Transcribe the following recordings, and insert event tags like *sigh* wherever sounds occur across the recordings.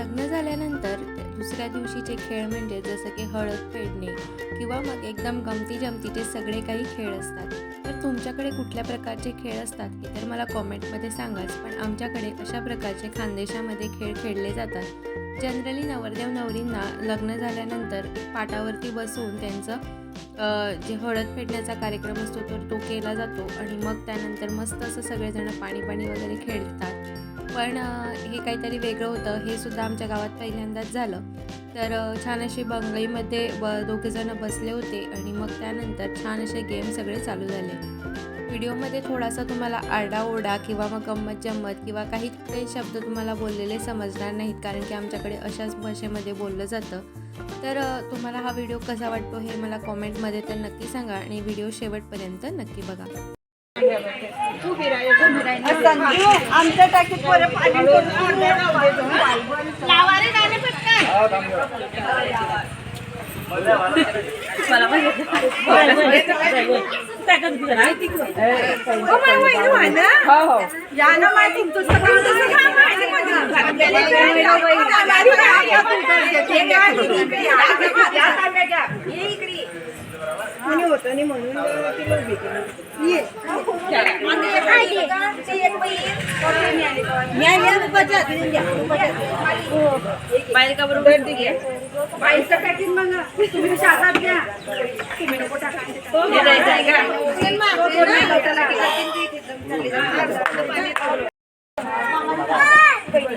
लग्न झाल्यानंतर दुसऱ्या दिवशीचे खेळ म्हणजे जसं की हळद फेडणे किंवा मग एकदम गमती जमतीचे सगळे काही खेळ असतात. तर तुमच्याकडे कुठल्या प्रकारचे खेळ असतात हे तर मला कॉमेंटमध्ये सांगाच पण आमच्याकडे अशा प्रकारचे खानदेशामध्ये खेळ खेळले जातात. जनरली नवरदेव नवरींना लग्न झाल्यानंतर पाटावरती बसून त्यांचं जे हळद फेडण्याचा कार्यक्रम असतो तर तो केला जातो आणि मग त्यानंतर मस्त असं सगळेजण पाणी पाणी वगैरे खेळतात. पण हे काहीतरी वेगळं होतं. हे सुद्धा आमच्या गावात पहिल्यांदाच झालं. तर छान अशी बंगईमध्ये ब दोघेजणं बसले होते आणि मग त्यानंतर छान असे गेम सगळे चालू झाले. व्हिडिओमध्ये थोडासा तुम्हाला आरडाओरडा किंवा मग गंमत जम्मत किंवा काही काही शब्द तुम्हाला बोललेले समजणार नाहीत कारण की आमच्याकडे अशाच भाषेमध्ये बोललं जातं. तर तुम्हाला हा व्हिडिओ कसा वाटतो हे मला कॉमेंटमध्ये तर नक्की सांगा आणि व्हिडिओ शेवटपर्यंत नक्की बघा. संजू आमच्या टाकीत पोरं पाणी करून गाणे पटकन हो, माय वहिनी. या ना माय तुमचं सगळं तसं. हे हे इकडे. कोणी होतं नाही म्हणून तिला उभी केली. ये. आणि एक आली. ती एक बाई. बाईचं पॅकेज मग तुम्ही शाळात घ्या तुम्ही नको टाका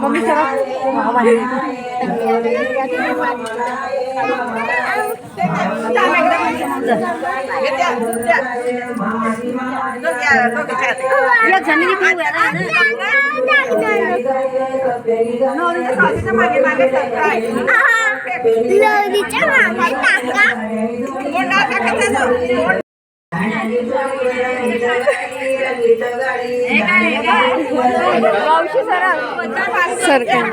mummy Lời thì chắc là phải tặng á. Con đã tặng cái tên rồi. टाका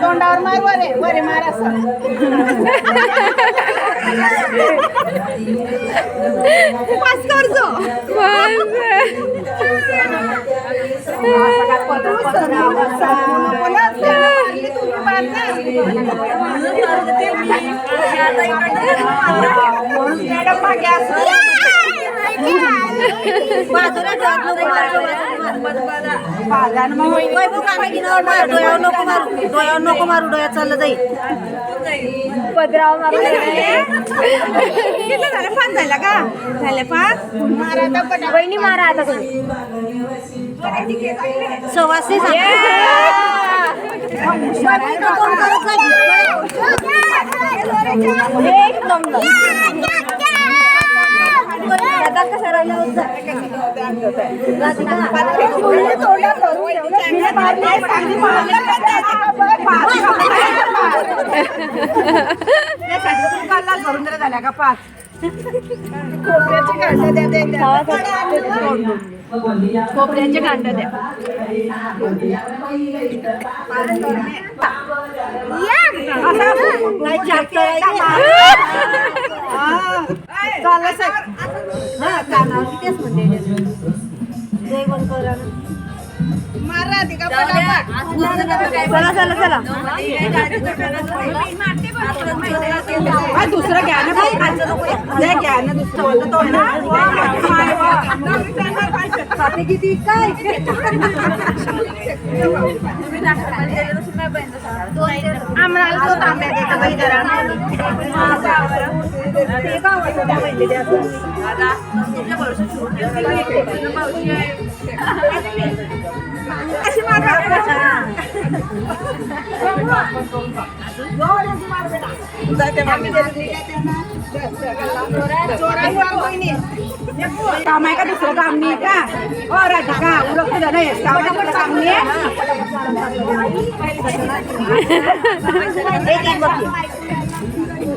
तोंडावर मार वरे वरे मार असं. पास करजो मॅडम नको मारू डोळ्यात चाललं जाईल किती झालं पाच झाला का झाले पाच मारा आता पटा बहिणी मारा आता तुम्ही सवासी एक नंबर कशा राहिल्या भरून जरा झाल्या का पाच खोबऱ्याची कांदा द्या. द्या, खोबऱ्याचे कांदा द्या नाही *laughs* चाललं साहेब हा कानावर तेच म्हणते जय राधिका चला चला चला. हा, दुसरं घ्या ना बाई. हे घ्या ना दुसरं. तो ना. किती? काय? आम्हाला तो तांब्या देतो बाई जरा. ते का आवडतं त्या महिलेला असं? अशी मारा. जाते मम्मी. चोराई वा बहिणी. काम आहे का दुसरं काम नाही का हो राधिका उलट तुझं नाही काम आहे दुसरं काम नाही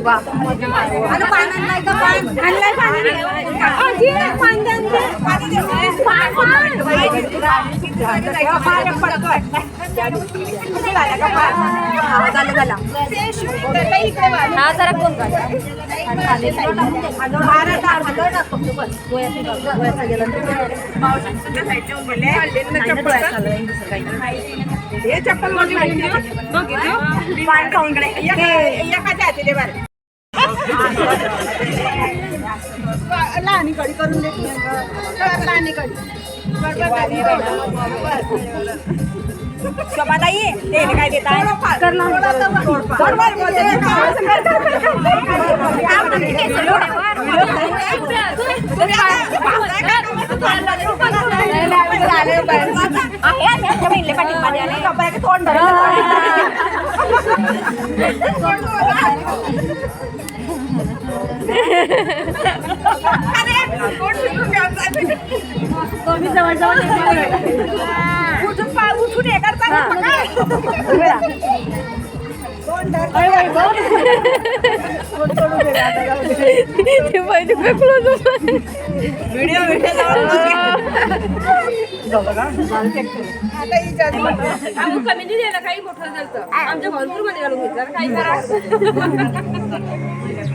हा. हा जरा कोण. हे चप्पल. पान खाऊन कडे. एका- एकाच्या हाती दे बरं. लहानी कडी करून दे लहानी कडी शोभाताई ते काय देत आहे तोंड तुम्ही जवळ जवळ उठून पा उठून हे करता व्हिडिओ आता ही जादू.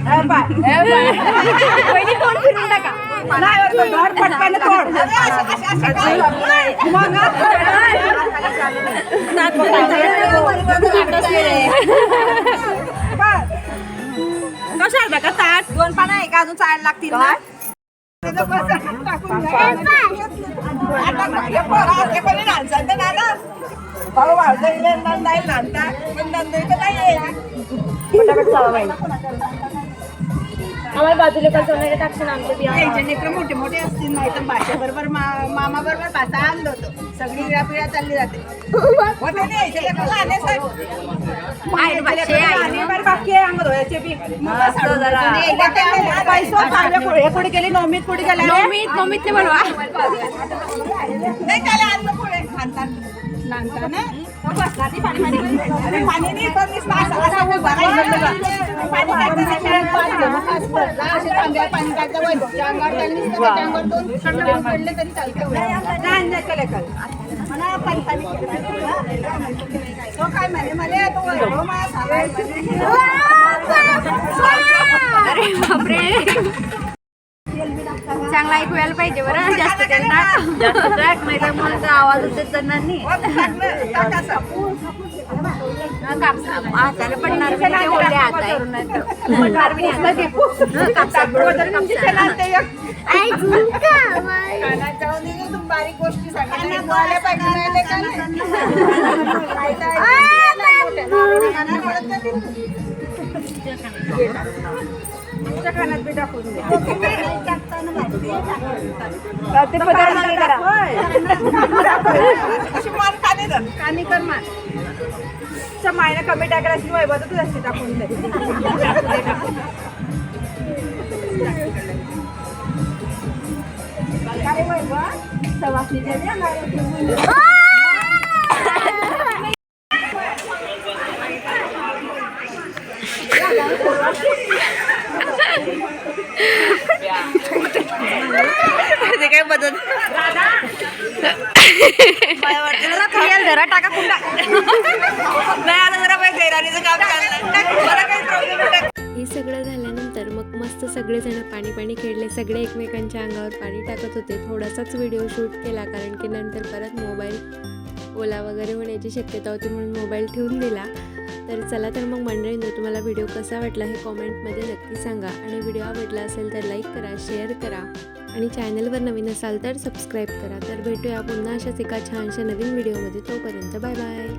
हे पाय. नाही होत, घर पटकन तोड. ताट? दोन पानं आहे का? अजून चालायला लागतील ना? पण तर नाही आहे. आम्हाला बाजूला का सोनारे टाकशील आमच्या बिया त्यांचे लेकरं मोठे मोठे असतील नाही तर भाषा बरोबर मामा बरोबर भाषा आणलं होतं सगळी पिढ्या पिढ्या चालली जाते होते नाही, याचे लेकरं लहान आहे साहेब. याचे लेकरं लहान आहे, बरं बाकी आहे अंग धुवायचे बी. मग बस असं जरा. आणि एकदा ते पैसो चांगले पुढे पुढे गेली नवमीत पुढे गेल्या नवमीत नवमीत ते बोलवा नाही त्याला आणलं पुढे आणतात नांदता ना मग बसला ती पाणी पाणी अरे पाणी नाही पण मी पाच असा उभा राहिलो. पाणी. असे तरी नाही अरे बापरे चांगला ऐकू यायला पाहिजे बरं जास्त त्यांना. जास्त ट्रॅक नाही तर मग आवाज होते त्यांना. टाकलं, पडणार बी ते ओले हात आहे. पडणार बी नाही. हं, कापसात बरोबर कापसात. अजून का बाई? बारीक गोष्टी सांगा. नाही, ते पदार्थ नाही करा. कानी कर मान च्या मायने कमी टाकला अशी वैभव तू जास्ती टाकून काय. ते बदल? जरा खायला जरा टाका कुंडा नाही आता जरा पाहिजे गैराणीचं काम चाललं मला काही प्रॉब्लेम हे सगळं झाल्यानंतर मग मस्त सगळेजण पाणी पाणी खेळले. सगळे एकमेकांच्या अंगावर पाणी टाकत होते. थोडासाच व्हिडिओ शूट केला कारण की नंतर परत मोबाईल ओला वगैरे होण्याची शक्यता होती म्हणून मोबाईल ठेवून दिला. तर चला तर मग मंडळींनो तुम्हाला व्हिडिओ कसा वाटला हे कॉमेंटमध्ये नक्की सांगा. आणि व्हिडिओ आवडला असेल तर लाईक करा शेअर करा. आणि चॅनलवर नवीन असाल तर सबस्क्राईब करा. तर भेटूया पुन्हा अशाच एका छानशा नवीन व्हिडिओमध्ये तोपर्यंत बाय बाय